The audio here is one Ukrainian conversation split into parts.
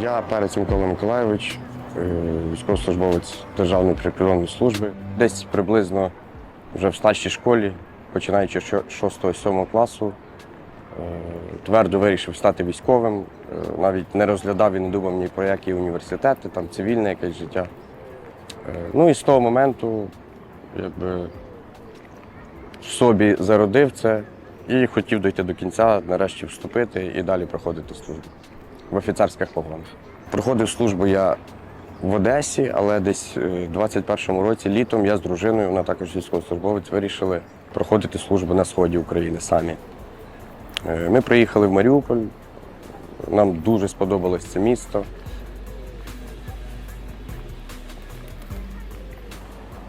Я перець Микола Миколайович, е, військовослужбовець Державної прикордонної служби. Десь приблизно вже в старшій школі, починаючи з 6-7 класу, е, твердо вирішив стати військовим. Е, Навіть не розглядав і не думав ні про які університети, там цивільне якесь життя. Ну і з того моменту якби, в собі зародив це і хотів дойти до кінця, нарешті вступити і далі проходити службу в офіцерських погонах. Проходив службу я в Одесі, але десь е, в 21-му році літом я з дружиною, вона також військовослужбовець, вирішили проходити службу на сході України самі. Е, Ми приїхали в Маріуполь, нам дуже сподобалось це місто.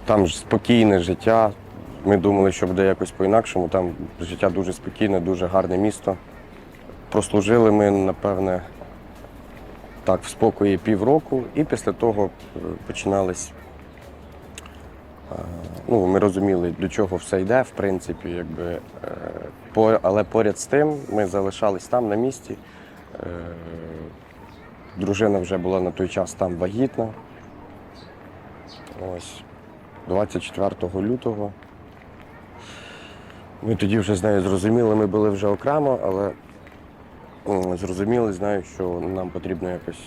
Там ж спокійне життя. Ми думали, що буде якось по-інакшому. Там життя дуже спокійне, дуже гарне місто. Прослужили ми, напевне, так, в спокої півроку, і після того е, починались. е, Ну, ми розуміли, до чого все йде, в принципі, якби, е, але поряд з тим ми залишались там на місці. Дружина вже була на той час там вагітна. Ось 24 лютого. Ми тоді вже з нею зрозуміли, ми були вже окремо, але зрозуміли, знаю, що нам потрібно якось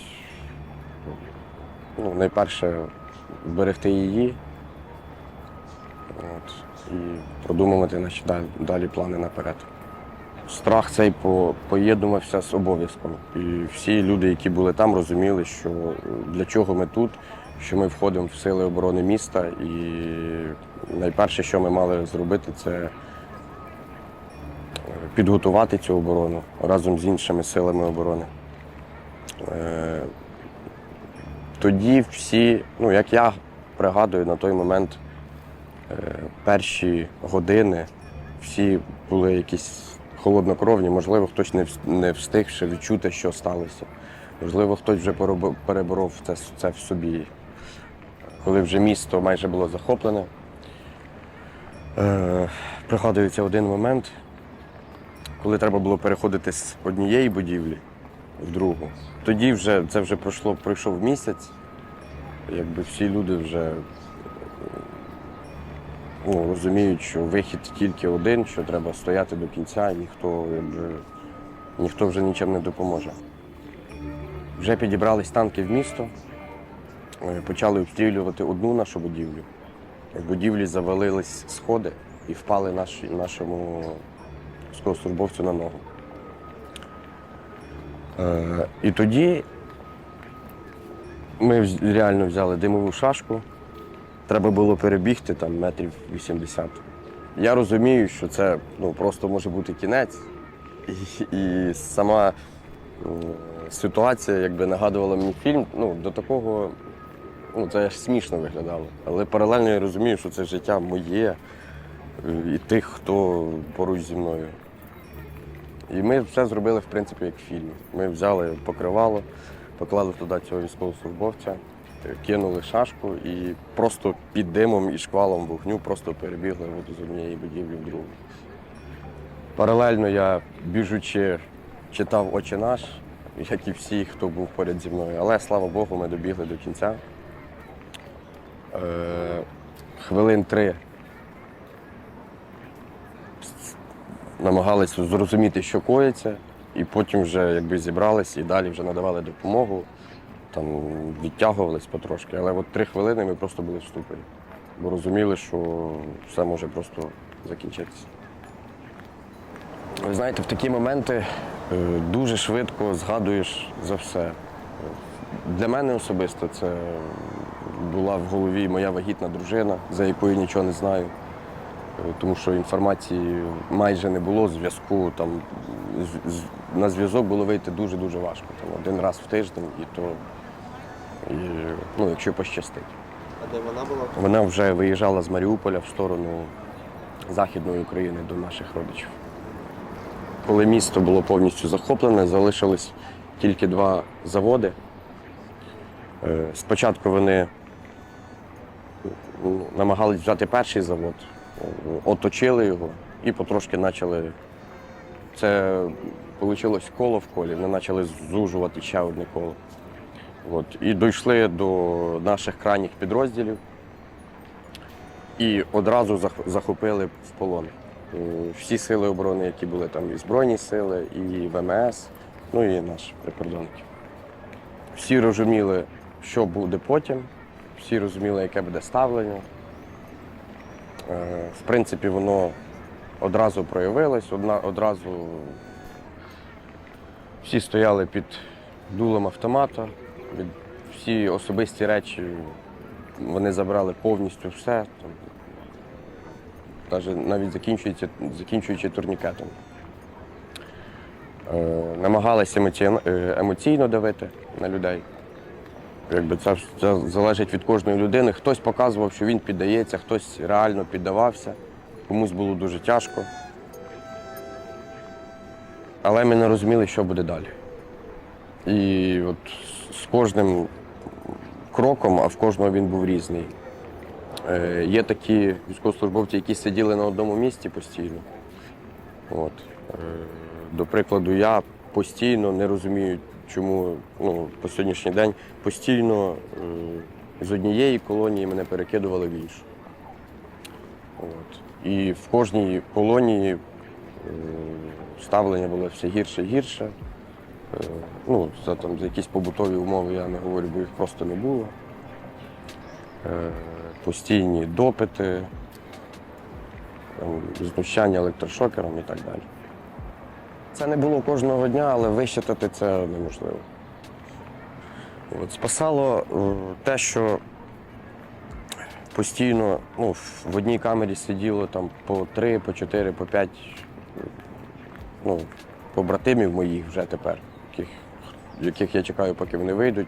ну, найперше вберегти її от, і продумувати наші далі, далі плани наперед. Страх цей по- поєднувався з обов'язком. І всі люди, які були там, розуміли, що для чого ми тут, що ми входимо в сили оборони міста. І найперше, що ми мали зробити, це підготувати цю оборону разом з іншими силами оборони. Е, Тоді всі, ну як я пригадую, на той момент е, перші години всі були якісь холоднокровні, можливо, хтось не вс- не встиг ще відчути, що сталося. Можливо, хтось вже переборов це, це в собі. Коли вже місто майже було захоплене. Е, пригадується один момент, коли треба було переходити з однієї будівлі в другу. Тоді вже це вже пройшло, пройшов місяць. Якби всі люди вже ну, розуміють, що вихід тільки один, що треба стояти до кінця, і ніхто, якби, ніхто вже нічим не допоможе. Вже підібрались танки в місто, е, почали обстрілювати одну нашу будівлю. В будівлі завалились сходи і впали наш, нашому військовослужбовцю на ногу. Е, і тоді ми реально взяли димову шашку. Треба було перебігти там метрів 80. Я розумію, що це ну, просто може бути кінець. І, і сама м, ситуація якби нагадувала мені фільм. Ну, до такого ну, це аж смішно виглядало. Але паралельно я розумію, що це життя моє е, і тих, хто поруч зі мною. І ми все зробили, в принципі, як в фільмі. Ми взяли покривало, поклали туди цього військовослужбовця, кинули шашку і просто під димом і шквалом вогню просто перебігли от з однієї будівлі в другу. Паралельно я, біжучи, читав «Отче наш, як і всі, хто був поряд зі мною. Але слава Богу, ми добігли до кінця. Е, хвилин три намагалися зрозуміти, що коїться, і потім вже якби зібрались і далі вже надавали допомогу, там відтягувались потрошки. Але от три хвилини ми просто були в ступорі, бо розуміли, що все може просто закінчитися. Ви знаєте, в такі моменти е, дуже швидко згадуєш за все. Для мене особисто це була в голові моя вагітна дружина, за якою нічого не знаю. Тому що інформації майже не було, зв'язку там з- з- на зв'язок було вийти дуже-дуже важко. Там, один раз в тиждень і то, і, ну, якщо пощастить. А де вона була? Вона вже виїжджала з Маріуполя в сторону Західної України до наших родичів. Коли місто було повністю захоплене, залишились тільки два заводи. Е, Спочатку вони ну, намагались взяти перший завод, оточили його і потрошки почали. Це вийшло коло в колі, вони почали зужувати ще одне коло. От, і дійшли до наших крайніх підрозділів і одразу захопили в полон. Е, Всі сили оборони, які були там, і Збройні сили, і ВМС, ну і наші прикордонники. Всі розуміли, що буде потім, всі розуміли, яке буде ставлення. Е, В принципі, воно одразу проявилось, одна, одразу всі стояли під дулем автомата, всі особисті речі вони забрали повністю все. Там, навіть, навіть закінчуючи, закінчуючи турнікетом. Е, намагалися е, емоційно давити на людей. Якби це, це залежить від кожної людини. Хтось показував, що він піддається, хтось реально піддавався, комусь було дуже тяжко. Але ми не розуміли, що буде далі. І от з кожним кроком, а в кожного він був різний. Е, є такі військовослужбовці, які сиділи на одному місці постійно. От. Е, до прикладу, я постійно не розумію, чому ну, по сьогоднішній день постійно е, з однієї колонії мене перекидували в іншу. От. І в кожній колонії е, ставлення було все гірше і гірше. Е, Ну, за, там, за якісь побутові умови я не говорю, бо їх просто не було. Постійні допити, знущання електрошокером і так далі. Це не було кожного дня, але вищитати це неможливо. От, спасало е, те, що постійно ну, в одній камері сиділо там по три, по чотири, по п'ять ну, побратимів моїх вже тепер, яких, яких я чекаю, поки вони вийдуть.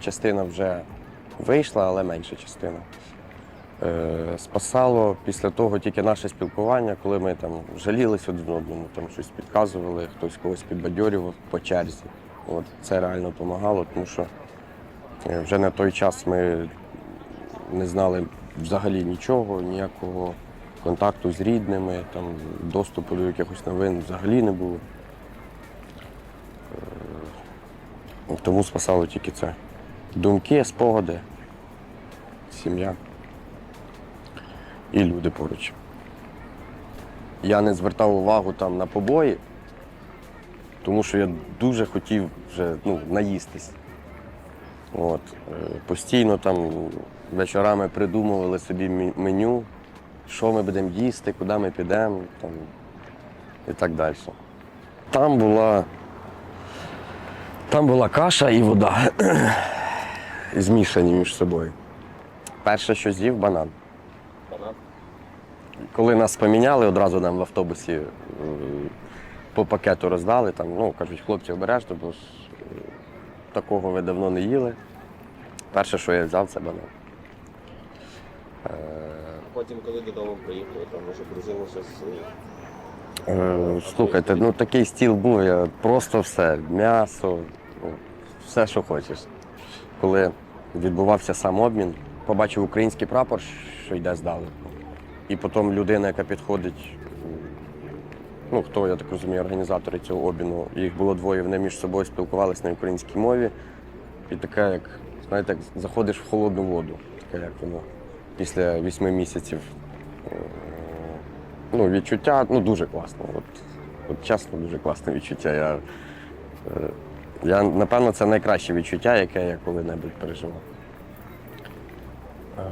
Частина вже вийшла, але менша частина. Е, спасало після того тільки наше спілкування, коли ми там жалілись один одному, там щось підказували, хтось когось підбадьорював по черзі. От, це реально допомагало, тому що е, вже на той час ми не знали взагалі нічого, ніякого контакту з рідними, там, доступу до якихось новин взагалі не було. Е, Тому спасало тільки це. Думки, спогади, сім'я і люди поруч. Я не звертав увагу там на побої, тому що я дуже хотів вже ну, наїстись. От. е, Постійно там вечорами придумували собі меню, що ми будемо їсти, куди ми підемо там, і так далі. Там була, там була каша і вода, змішані між собою. Перше, що з'їв банан. Коли нас поміняли, одразу нам в автобусі е, по пакету роздали. Там, ну, кажуть, хлопці обережно, бо ж е, такого ви давно не їли. Перше, що я взяв, це банан. Потім, коли додому приїхали, там вже дружилося з Е, слухайте, ну такий стіл був, я просто все, м'ясо, ну, все, що хочеш. Коли відбувався сам обмін, побачив український прапор, що йде здалеку. І потім людина, яка підходить, ну хто, я так розумію, організатори цього обміну, їх було двоє, вони між собою спілкувалися на українській мові. І таке, як, знаєте, як заходиш в холодну воду, таке, як воно після вісьми місяців. Е, Ну, відчуття ну, дуже класно. От, от чесно, дуже класне відчуття. Я, е, я, напевно, це найкраще відчуття, яке я коли-небудь переживав. Е,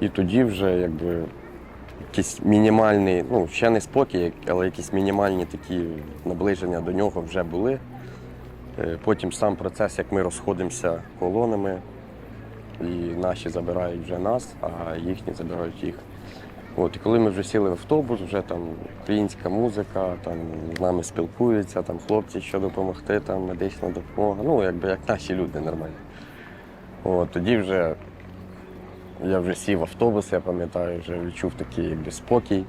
і тоді вже якби якийсь мінімальний, ну, ще не спокій, але якісь мінімальні такі наближення до нього вже були. Е, Потім сам процес, як ми розходимося колонами, і наші забирають вже нас, а їхні забирають їх. От, і коли ми вже сіли в автобус, вже там українська музика, там з нами спілкуються, там хлопці, що допомогти, там медична допомога. Ну, якби як наші люди нормальні. От, тоді вже я вже сів в автобус, я пам'ятаю, вже відчув такий якби, спокій.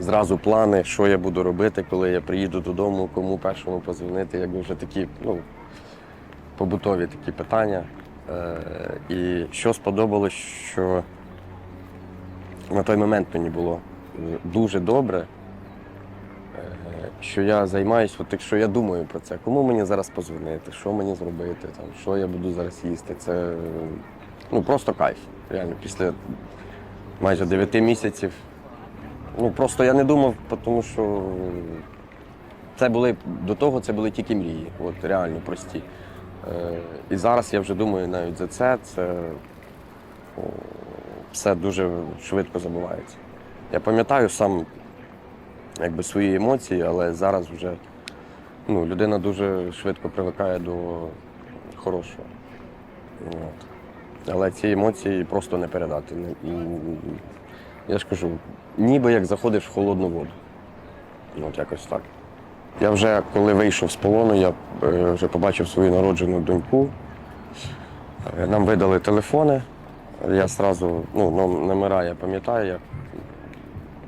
Зразу плани, що я буду робити, коли я приїду додому, кому першому позвонити, якби вже такі, ну, побутові такі питання. Е, і що сподобалось, що на той момент мені було е, дуже добре, що я займаюся, от якщо я думаю про це, кому мені зараз позвонити, що мені зробити, там, що я буду зараз їсти. Це е, ну, просто кайф. Реально, після майже 9 місяців. Ну, просто я не думав, тому що це були до того це були тільки мрії, от реально прості. Е, і зараз я вже думаю навіть за це. Це о, все дуже швидко забувається. Я пам'ятаю сам якби, свої емоції, але зараз вже ну, людина дуже швидко привикає до хорошого. От. Але ці емоції просто не передати. Я ж кажу, ніби як заходиш в холодну воду. От якось так. Я вже коли вийшов з полону, я е, вже побачив свою народжену доньку. Е, Нам видали телефони. Я одразу, ну, номера я пам'ятаю, я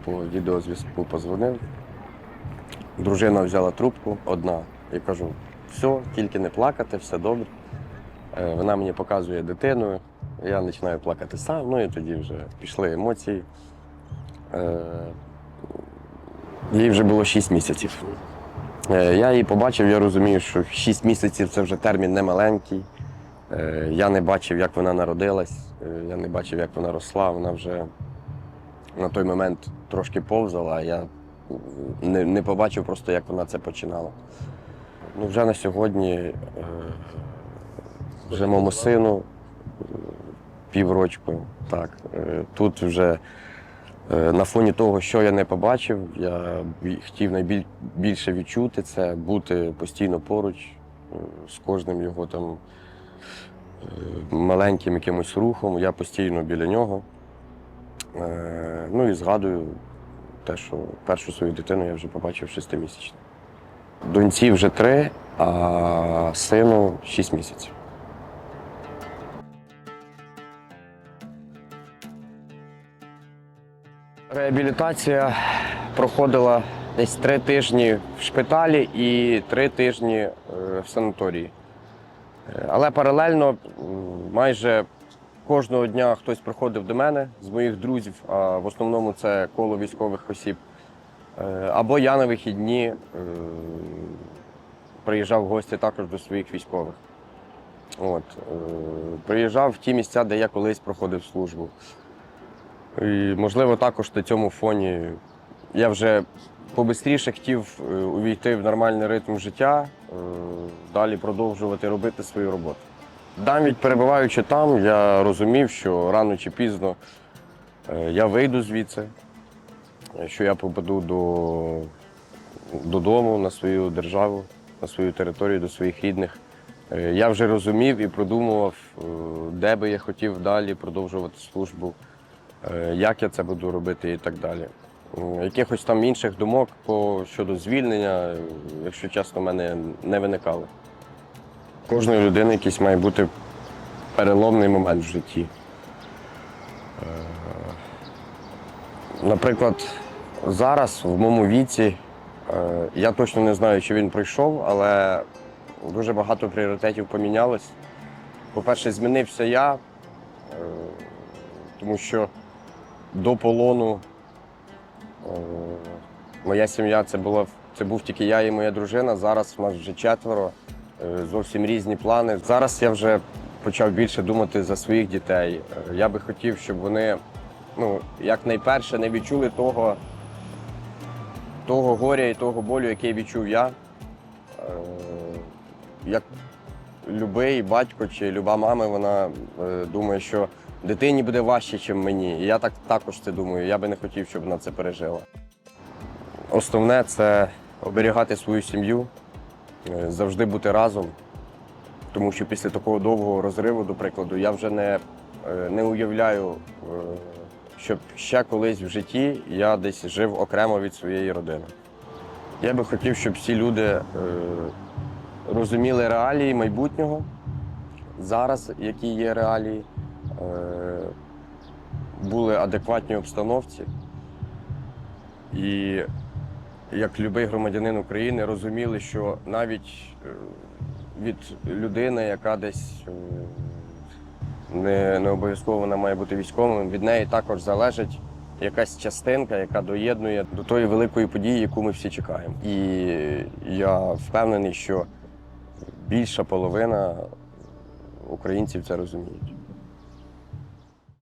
по відеозв'язку позвонив. Дружина взяла трубку одна і кажу, все, тільки не плакати, все добре. Е, Вона мені показує дитину, я починаю плакати сам, ну і тоді вже пішли емоції. Е, Їй вже було 6 місяців. Е, Я її побачив, я розумію, що 6 місяців це вже термін немаленький. Е, Я не бачив, як вона народилась, я не бачив, як вона росла. Вона вже на той момент трошки повзала, а я не, не побачив просто, як вона це починала. Ну, вже на сьогодні вже моєму сину піврочку. Так, е, тут вже е, на фоні того, що я не побачив, я хотів найбільше відчути це, бути постійно поруч е, з кожним його там маленьким якимось рухом. Я постійно біля нього. Ну і згадую те, що першу свою дитину я вже побачив шестимісячно. Доньці вже три, а сину шість місяців. Реабілітація проходила десь три тижні в шпиталі і три тижні е, в санаторії. Е, Але паралельно майже кожного дня хтось приходив до мене з моїх друзів, а в основному це коло військових осіб. Е, Або я на вихідні приїжджав в гості також до своїх військових. От, приїжджав в ті місця, де я колись проходив службу. І, можливо, також на цьому фоні я вже побистріше хотів е, увійти в нормальний ритм життя, е, далі продовжувати робити свою роботу. Навіть перебуваючи там, я розумів, що рано чи пізно е, я вийду звідси, що я попаду до, додому, на свою державу, на свою територію, до своїх рідних. Я вже розумів і продумував, де би я хотів далі продовжувати службу, як я це буду робити і так далі. Якихось там інших думок по щодо звільнення, е, якщо чесно, в мене не виникало. Кожної людини якийсь має бути переломний момент в житті. Е, Наприклад, зараз, в моєму віці, е, я точно не знаю, чи він пройшов, але дуже багато пріоритетів помінялось. По-перше, змінився я, е, тому що до полону моя сім'я це була це був тільки я і моя дружина. Зараз у нас вже четверо, е, зовсім різні плани. Зараз я вже почав більше думати за своїх дітей. Е, Я би хотів, щоб вони ну, якнайперше не відчули того, того горя і того болю, який відчув я. Е, Як любий батько чи люба мама, вона думає, що дитині буде важче, ніж мені. І я так також це думаю. Я би не хотів, щоб вона це пережила. Основне це оберігати свою сім'ю, е, завжди бути разом. Тому що після такого довгого розриву, до прикладу, я вже не, е, не уявляю, е, щоб ще колись в житті я десь жив окремо від своєї родини. Я би хотів, щоб всі люди розуміли реалії майбутнього, зараз, які є реалії, були адекватні обстановці. І як будь-який громадянин України розуміли, що навіть е, від людини, яка десь е, не, не обов'язково вона має бути військовим, від неї також залежить якась частинка, яка доєднує до тої великої події, яку ми всі чекаємо. І я впевнений, що більша половина українців це розуміють.